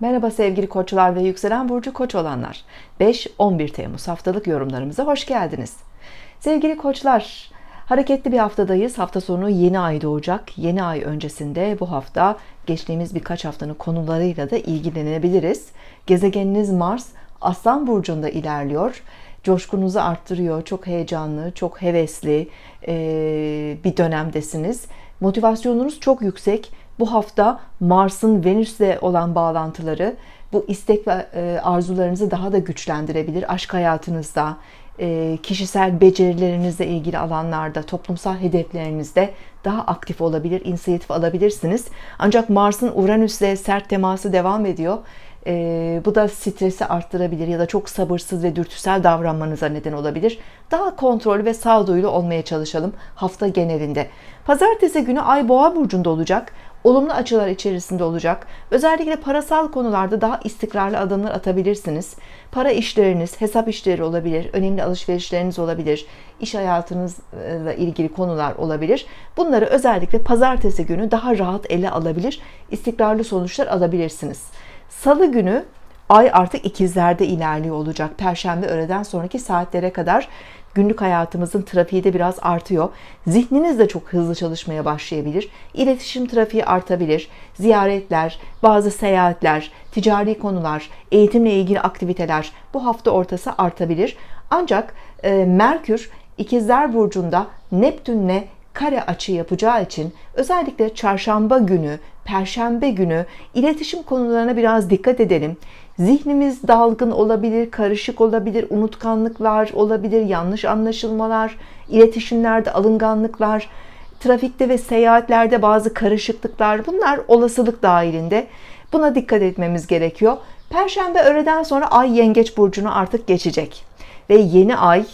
Merhaba sevgili koçlar ve yükselen burcu koç olanlar. 5-11 Temmuz haftalık yorumlarımıza hoş geldiniz. Sevgili koçlar, hareketli bir haftadayız. Hafta sonu yeni ay doğacak. Yeni ay öncesinde bu hafta geçtiğimiz birkaç haftanın konularıyla da ilgilenebiliriz. Gezegeniniz Mars Aslan burcunda ilerliyor. Coşkunuzu arttırıyor. Çok heyecanlı, çok hevesli bir dönemdesiniz. Motivasyonunuz çok yüksek bu hafta Mars'ın Venüs'le olan bağlantıları bu istek ve e, arzularınızı daha da güçlendirebilir. Aşk hayatınızda, e, kişisel becerilerinizle ilgili alanlarda, toplumsal hedeflerinizde daha aktif olabilir, inisiyatif alabilirsiniz. Ancak Mars'ın Uranüs'le sert teması devam ediyor. E, bu da stresi arttırabilir ya da çok sabırsız ve dürtüsel davranmanıza neden olabilir. Daha kontrollü ve sağduyulu olmaya çalışalım hafta genelinde. Pazartesi günü Ay Boğa burcunda olacak olumlu açılar içerisinde olacak. Özellikle parasal konularda daha istikrarlı adımlar atabilirsiniz. Para işleriniz, hesap işleri olabilir, önemli alışverişleriniz olabilir, iş hayatınızla ilgili konular olabilir. Bunları özellikle pazartesi günü daha rahat ele alabilir, istikrarlı sonuçlar alabilirsiniz. Salı günü Ay artık ikizlerde ilerliyor olacak. Perşembe öğleden sonraki saatlere kadar günlük hayatımızın trafiği de biraz artıyor. Zihniniz de çok hızlı çalışmaya başlayabilir. İletişim trafiği artabilir. Ziyaretler, bazı seyahatler, ticari konular, eğitimle ilgili aktiviteler bu hafta ortası artabilir. Ancak e, Merkür İkizler Burcu'nda Neptün'le kare açı yapacağı için özellikle çarşamba günü, perşembe günü iletişim konularına biraz dikkat edelim. Zihnimiz dalgın olabilir, karışık olabilir, unutkanlıklar olabilir, yanlış anlaşılmalar, iletişimlerde alınganlıklar, trafikte ve seyahatlerde bazı karışıklıklar bunlar olasılık dahilinde. Buna dikkat etmemiz gerekiyor. Perşembe öğleden sonra Ay Yengeç burcunu artık geçecek ve yeni ay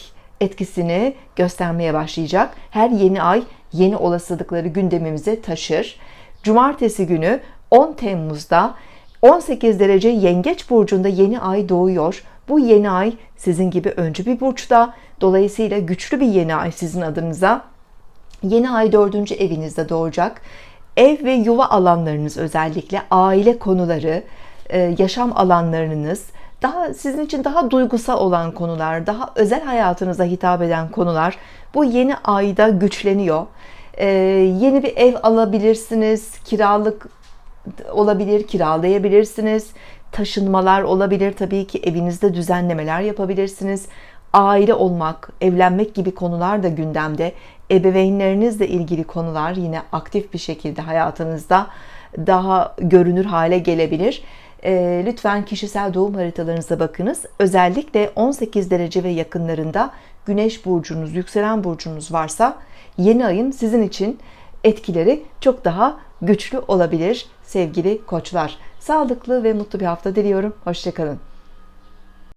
etkisini göstermeye başlayacak. Her yeni ay yeni olasılıkları gündemimize taşır. Cumartesi günü 10 Temmuz'da 18 derece Yengeç burcunda yeni ay doğuyor. Bu yeni ay sizin gibi öncü bir burçta. Dolayısıyla güçlü bir yeni ay sizin adınıza. Yeni ay dördüncü evinizde doğacak. Ev ve yuva alanlarınız özellikle aile konuları, e, yaşam alanlarınız, daha sizin için daha duygusal olan konular, daha özel hayatınıza hitap eden konular bu yeni ayda güçleniyor. Ee, yeni bir ev alabilirsiniz, kiralık olabilir, kiralayabilirsiniz. Taşınmalar olabilir tabii ki evinizde düzenlemeler yapabilirsiniz. Aile olmak, evlenmek gibi konular da gündemde. Ebeveynlerinizle ilgili konular yine aktif bir şekilde hayatınızda daha görünür hale gelebilir. E, lütfen kişisel doğum haritalarınıza bakınız. Özellikle 18 derece ve yakınlarında güneş burcunuz, yükselen burcunuz varsa yeni ayın sizin için etkileri çok daha güçlü olabilir sevgili koçlar. Sağlıklı ve mutlu bir hafta diliyorum. Hoşçakalın.